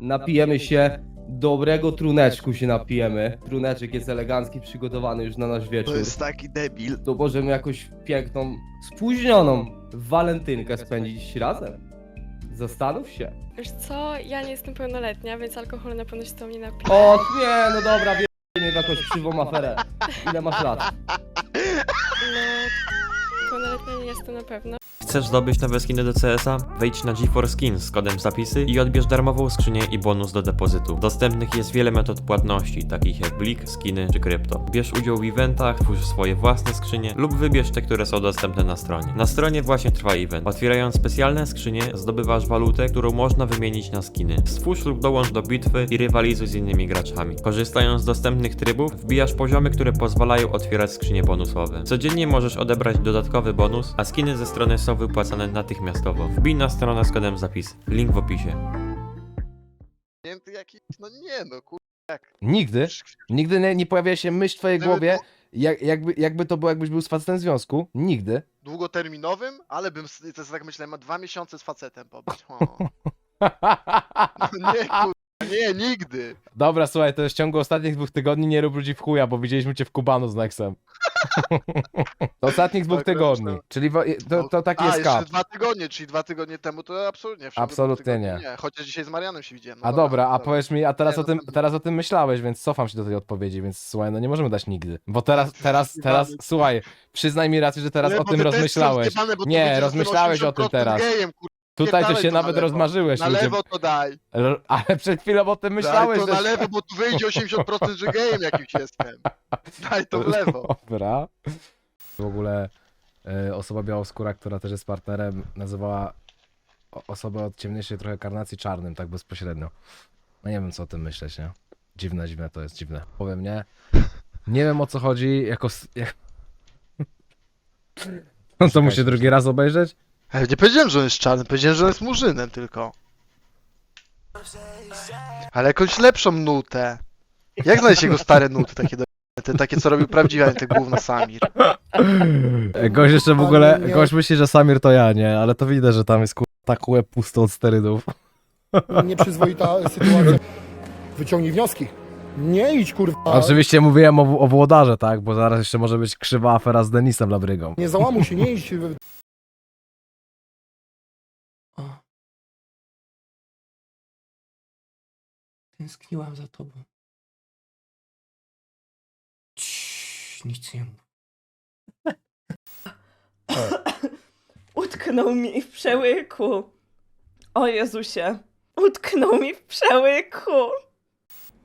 napijemy się dobrego truneczku się napijemy. Truneczek jest elegancki, przygotowany już na nasz wieczór. To jest taki debil. To możemy jakąś piękną, spóźnioną walentynkę spędzić razem. Zastanów się. Wiesz co, ja nie jestem pełnoletnia, więc alkoholu na pewno się to mnie napiję. O nie, no dobra, wiem w jakąś krzywą aferę. Ile masz lat? No, pełnoletnia nie jestem na pewno. Chcesz zdobyć nowe skiny do CS-a? Wejdź na GeForce Skins z kodem zapisy i odbierz darmową skrzynię i bonus do depozytu. Dostępnych jest wiele metod płatności, takich jak Blik, skiny czy krypto. Bierz udział w eventach, twórz swoje własne skrzynie lub wybierz te, które są dostępne na stronie. Na stronie właśnie trwa event. Otwierając specjalne skrzynie, zdobywasz walutę, którą można wymienić na skiny. Stwórz lub dołącz do bitwy i rywalizuj z innymi graczami. Korzystając z dostępnych trybów, wbijasz poziomy, które pozwalają otwierać skrzynie bonusowe. Codziennie możesz odebrać dodatkowy bonus, a skiny ze strony są wypłacane natychmiastowo. Wbij na stronę z kodem zapisy. Link w opisie. Święty jakiś? No nie no, kur... jak? Nigdy? Nigdy nie, nie pojawia się myśl w twojej Gdyby głowie, jak, jakby, jakby to było, jakbyś był z facetem w związku? Nigdy. Długoterminowym, ale bym, s- to jest tak myślałem, ma dwa miesiące z facetem pobyć. O. No nie, kur... nie, nigdy. Dobra, słuchaj, to w ciągu ostatnich dwóch tygodni nie rób ludzi w chuja, bo widzieliśmy cię w Kubanu z Nexem. To ostatnich dwóch Tak, tygodni. Czyli wo- to, to taki A, jest jeszcze kap. dwa tygodnie, czyli dwa tygodnie temu to absolutnie. w ciągu Absolutnie dwóch tygodni nie. nie. Chociaż dzisiaj z Marianem się widziałem. No A dobra, a dobra. powiedz mi, a teraz, Nie, o tym, no to- teraz o tym myślałeś, więc cofam się do tej odpowiedzi, więc słuchaj, no nie możemy dać nigdy. Bo teraz, teraz, teraz, słuchaj, przyznaj mi rację, że teraz Nie, o bo tym rozmyślałeś. bo Nie, rozmyślałeś o tym 80% teraz. Gejem. Tutaj to się to na nawet lewo. rozmarzyłeś, Na ludzie. lewo to daj. R- Ale przed chwilą o tym Daj myślałeś, to że... na lewo, bo tu wyjdzie 80% że gejem jakimś jestem. Daj to w lewo. Dobra. W ogóle e, osoba białoskóra, która też jest partnerem, nazywała o- osobę od ciemniejszej trochę karnacji czarnym, tak bezpośrednio. No nie wiem, co o tym myśleć, nie? Dziwne, dziwne to jest, dziwne. Powiem nie. Nie wiem, o co chodzi, jako... s- Jak... No to musi drugi raz obejrzeć? Ale nie powiedziałem, że on jest czarny, powiedziałem, że on jest murzynem tylko. Ale jakąś lepszą nutę. Jak znaleźć jego stare nuty takie do... Te takie, co robił nie te gówna Samir. Gość jeszcze w ogóle, gość myśli, że Samir to ja, nie? Ale to widać, że tam jest kur... tak łeb pusto od sterydów. nieprzyzwoita sytuacja. Wyciągnij wnioski. Nie idź kurwa. Oczywiście mówiłem o, o włodarze, tak? Bo zaraz jeszcze może być krzywa afera z Denisem Labrygą. Nie załamuj się, nie idź. Tęskniłam za tobą. Ciii, nic nie mów. Utknął mi w przełyku. O Jezusie. Utknął mi w przełyku.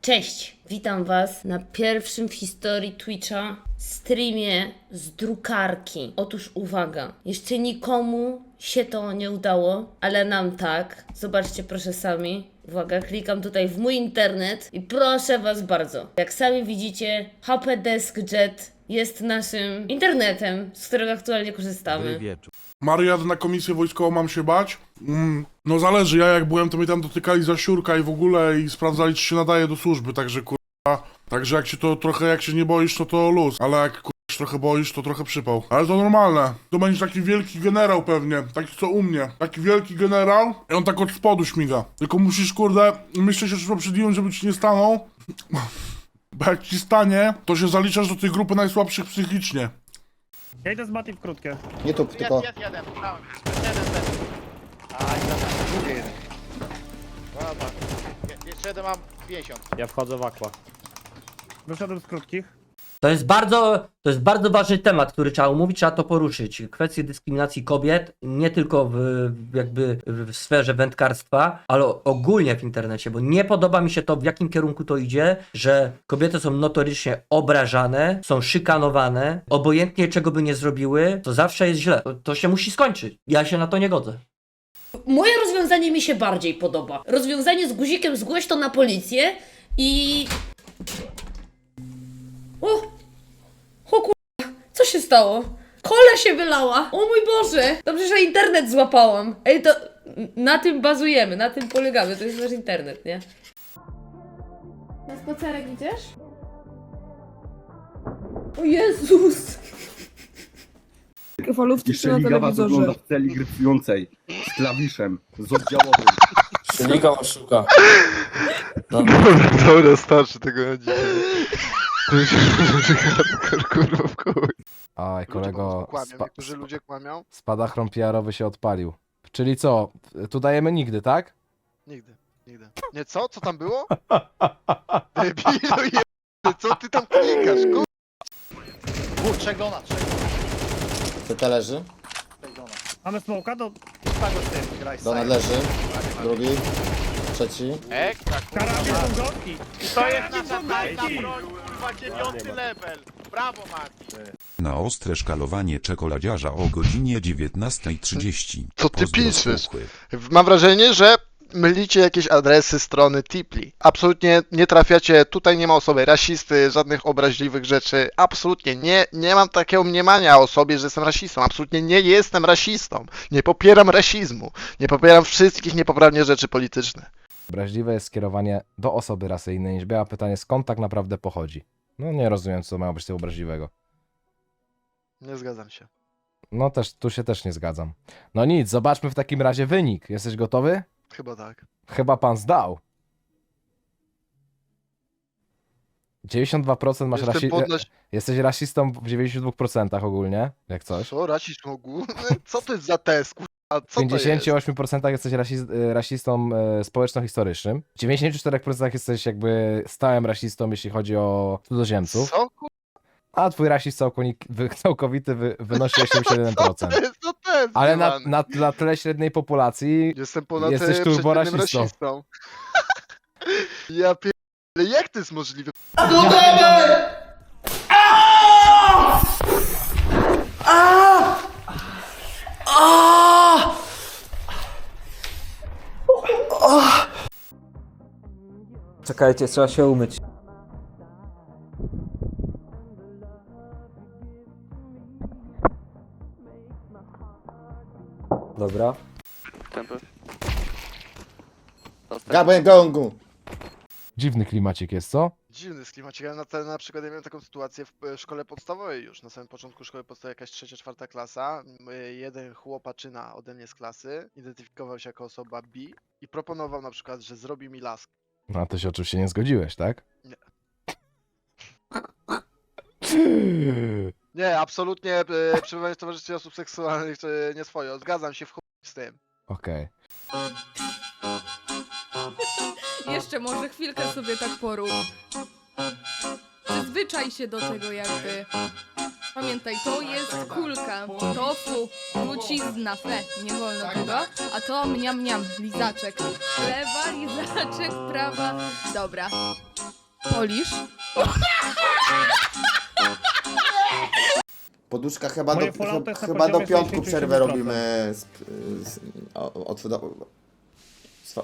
Cześć, witam Was na pierwszym w historii Twitcha streamie z drukarki. Otóż uwaga, jeszcze nikomu się to nie udało, ale nam tak. Zobaczcie proszę sami. Uwaga, klikam tutaj w mój internet i proszę Was bardzo. Jak sami widzicie, HP Desk Jet jest naszym internetem, z którego aktualnie korzystamy. Mario, jadę na komisję wojskową, mam się bać? Mm, no zależy, ja jak byłem, to mnie tam dotykali za siurka i w ogóle i sprawdzali, czy się nadaje do służby, także kurwa, także jak się to trochę, jak się nie boisz, to to luz, ale jak kurwa się trochę boisz, to trochę przypał. Ale to normalne, to będzie taki wielki generał pewnie, taki co u mnie, taki wielki generał i on tak od spodu śmiga, tylko musisz kurde, myślę się, że poprzedniłem, żeby ci nie stanął, bo jak ci stanie, to się zaliczasz do tej grupy najsłabszych psychicznie. Ja idę z Mati w krótkie. Nie tu, tylko. Jest, jest jeden, brałem. Jeden, ten. A, i dobra, drugi jeden. Dobra. Je- Jeszcze jeden mam 50. Ja wchodzę w aqua. Wyszedłem z krótkich. To jest bardzo, to jest bardzo ważny temat, który trzeba omówić, trzeba to poruszyć. Kwestie dyskryminacji kobiet, nie tylko w, jakby w sferze wędkarstwa, ale ogólnie w internecie, bo nie podoba mi się to, w jakim kierunku to idzie, że kobiety są notorycznie obrażane, są szykanowane, obojętnie czego by nie zrobiły, to zawsze jest źle. To, to się musi skończyć. Ja się na to nie godzę. Moje rozwiązanie mi się bardziej podoba. Rozwiązanie z guzikiem zgłoś to na policję i... O! Co się stało? Kola się wylała! O mój Boże! Dobrze, że internet złapałam. Ej, to na tym bazujemy, na tym polegamy, to jest nasz internet, nie? Na spacerek idziesz? O Jezus! Falówki Jeszcze ligawa wygląda w celi gryfującej z klawiszem, z oddziałowym. Silnika oszuka. Dobra, starczy tego na Kurwa w chuj. Aj, kolego, spa, Niektórzy ludzie kłamią? spadachron PR-owy się odpalił. Czyli co, tu dajemy nigdy, tak? Nigdy, nigdy. Nie, co? Co tam było? Debilu je... Co ty tam klikasz, kur... Dwóch, trzech dona, trzech CT leży. dona. Mamy smoka do... Pago z tym, graj Donat leży. Drugi. Trzeci. Ekstra, Karabin są gotki. To jest nasza tajna broń, kurwa, dziewiąty level. Brawo, Mati. Na ostre szkalowanie czekoladziarza o godzinie 19.30. Co ty Pozdro piszesz? Mam wrażenie, że mylicie jakieś adresy strony Tipli. Absolutnie nie trafiacie, tutaj nie ma osoby rasisty, żadnych obraźliwych rzeczy. Absolutnie nie, nie mam takiego mniemania o sobie, że jestem rasistą. Absolutnie nie jestem rasistą. Nie popieram rasizmu. Nie popieram wszystkich niepoprawnie rzeczy politycznych. Obraźliwe jest skierowanie do osoby rasy innej niż biała. Pytanie, skąd tak naprawdę pochodzi? No nie rozumiem, co ma być tego obraźliwego. Nie zgadzam się. No też, tu się też nie zgadzam. No nic, zobaczmy w takim razie wynik. Jesteś gotowy? Chyba tak. Chyba pan zdał. 92% masz Jestem rasi... podnoś... Jesteś rasistą w 92% ogólnie, jak coś. Co, rasizm ogólny? Co to jest za test, kurwa? Co W to jest? 58% jesteś rasis- y, rasistą e, społeczno-historycznym. W 94% jesteś jakby stałym rasistą, jeśli chodzi o cudzoziemców. Co? A twój rasizm całkowity, wy, całkowity wy, wynosi 87%. Co to jest? Co to jest? Ale na, na, na tle średniej populacji Jestem ponad Jesteś e, turbo przeciętnym rasistą. rasistą. ja pier... Jak to jest możliwe? Czekajcie, trzeba się umyć. Dobra. Gabęgongu. dziwny klimacik jest, co? Dziwny sklimacik, ale na, te, na przykład ja miałem taką sytuację w e, szkole podstawowej już, na samym początku szkoły podstawowej, jakaś trzecia, czwarta klasa, m, e, jeden chłopaczyna ode mnie z klasy, identyfikował się jako osoba B i proponował na przykład, że zrobi mi laskę. No a ty się oczywiście nie zgodziłeś, tak? Nie. Nie, absolutnie e, przebywanie w towarzystwie osób seksualnych to nie swoje, zgadzam się w chuj z tym. Okej. Jeszcze może chwilkę sobie tak porób. Przyzwyczaj się do tego jakby. Pamiętaj, to jest kulka, tofu, trucizna, fe, nie wolno tego, a to mniam mniam, lizaczek. Lewa, lizaczek, prawa, dobra. Polisz. Poduszka chyba Moje do, chyba do poziomie piątku 67%. przerwę robimy. Z, z, o, od, do, swo-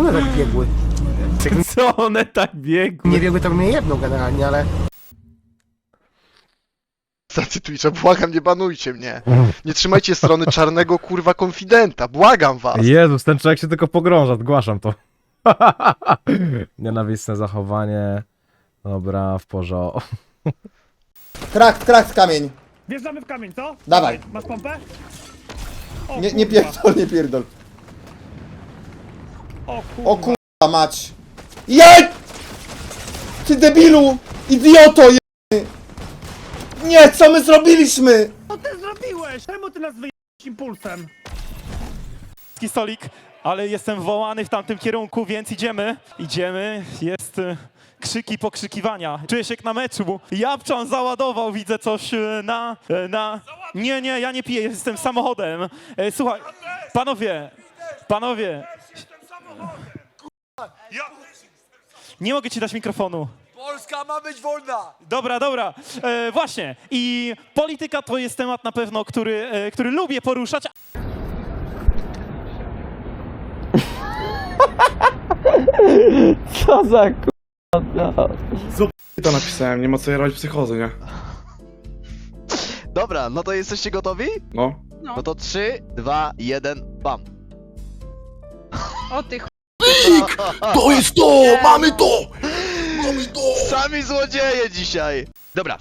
Co one tak biegły? Co one tak biegły? Nie biegły, to mnie jedną generalnie, ale... Stacji Twitcha, błagam, nie banujcie mnie. Nie trzymajcie strony czarnego kurwa konfidenta, błagam was. Jezus, ten człowiek się tylko pogrąża, zgłaszam to. Nienawistne zachowanie. Dobra, w porządku. Krak, krak, kamień. Wjeżdżamy w kamień, co? Dawaj. Masz pompę? O, Nie, nie kurwa. pierdol, nie pierdol. O kurwa. O kurwa mać. Jej! Ty debilu! Idioto jebany! Nie, co my zrobiliśmy? Co ty zrobiłeś? Czemu ty nas wyjechałeś impulsem? stolik, ale jestem wołany w tamtym kierunku, więc idziemy. Idziemy, jest e, krzyki, pokrzykiwania. Czuję się jak na meczu. Japczan załadował, widzę coś e, na... e, na... Nie, nie, ja nie piję, jestem samochodem. E, Słuchaj, panowie, panowie. Nie mogę ci dać mikrofonu. Polska ma być wolna! Dobra, dobra. E, właśnie. I polityka to jest temat na pewno, który, e, który lubię poruszać, Co za To napisałem, nie ma co robić psychozy, nie? Dobra, no to jesteście gotowi? No. No to 3, 2, 1, bam. O ty ch... To jest to! Mamy to! Sami złodzieje dzisiaj! Dobra.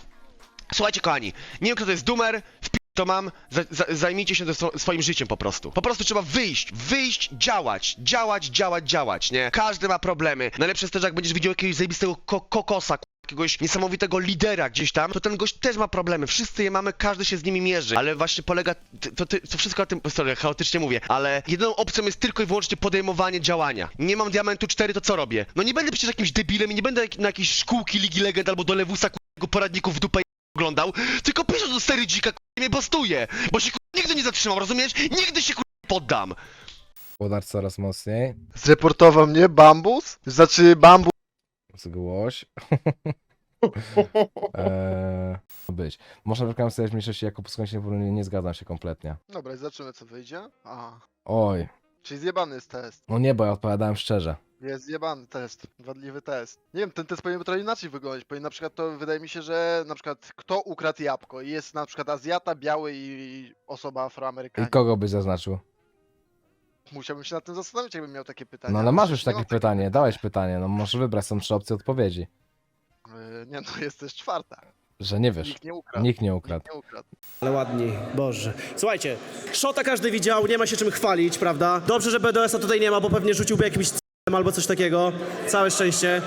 Słuchajcie, kochani. Nie wiem, kto to jest Doomer. W to mam. Za, za, zajmijcie się swo- swoim życiem po prostu. Po prostu trzeba wyjść, wyjść, działać, działać, działać, działać, nie? Każdy ma problemy. Najlepsze jest też, jak będziesz widział jakiegoś zajebistego ko kokosa, jakiegoś niesamowitego lidera gdzieś tam, to ten gość też ma problemy. Wszyscy je mamy, każdy się z nimi mierzy. Ale właśnie polega. To, to, to wszystko na tym. Sorry, chaotycznie mówię. Ale jedyną opcją jest tylko i wyłącznie podejmowanie działania. Nie mam diamentu 4, to co robię? No nie będę przecież jakimś debilem i nie będę jak- na jakieś szkółki Ligi Legend albo do Lewusa k***ego poradników w dupę oglądał, tylko piszę do serii dzika, k***a, mnie bastuje, bo się k***a, nigdy nie zatrzymam, rozumiesz? Nigdy się k***a, poddam. Udarz coraz mocniej. Zreportował mnie Bambus? Znaczy Bambus. Zgłoś. eee, być. Można wykonać sobie mniejszości jako skończenie nie, nie zgadzam się kompletnie. Dobra, i zobaczymy co wyjdzie. A, Oj. czyli zjebany jest test. No nie, bo ja odpowiadałem szczerze. Jest zjebany test, wadliwy test. Nie wiem, ten test powinien trochę inaczej wyglądać. Powinien na przykład to wydaje mi się, że na przykład kto ukradł jabłko i jest na przykład Azjata, biały i osoba I afroamerykanin. kogo byś zaznaczył? Musiałbym się nad tym zastanowić, jakbym miał takie pytanie. No ale masz już takie pytanie, dałeś pytanie, no możesz wybrać, są trzy opcje odpowiedzi. Yy, Nie no, jest też czwarta. Że nie wiesz. Nikt nie ukradł. Nikt nie ukradł. Nikt nie ukradł. Ale ładni, Boże. Słuchajcie, szota każdy widział, nie ma się czym chwalić, prawda? Dobrze, że BDS-a tutaj nie ma, bo pewnie rzuciłby jakimś c***em albo coś takiego. Całe szczęście.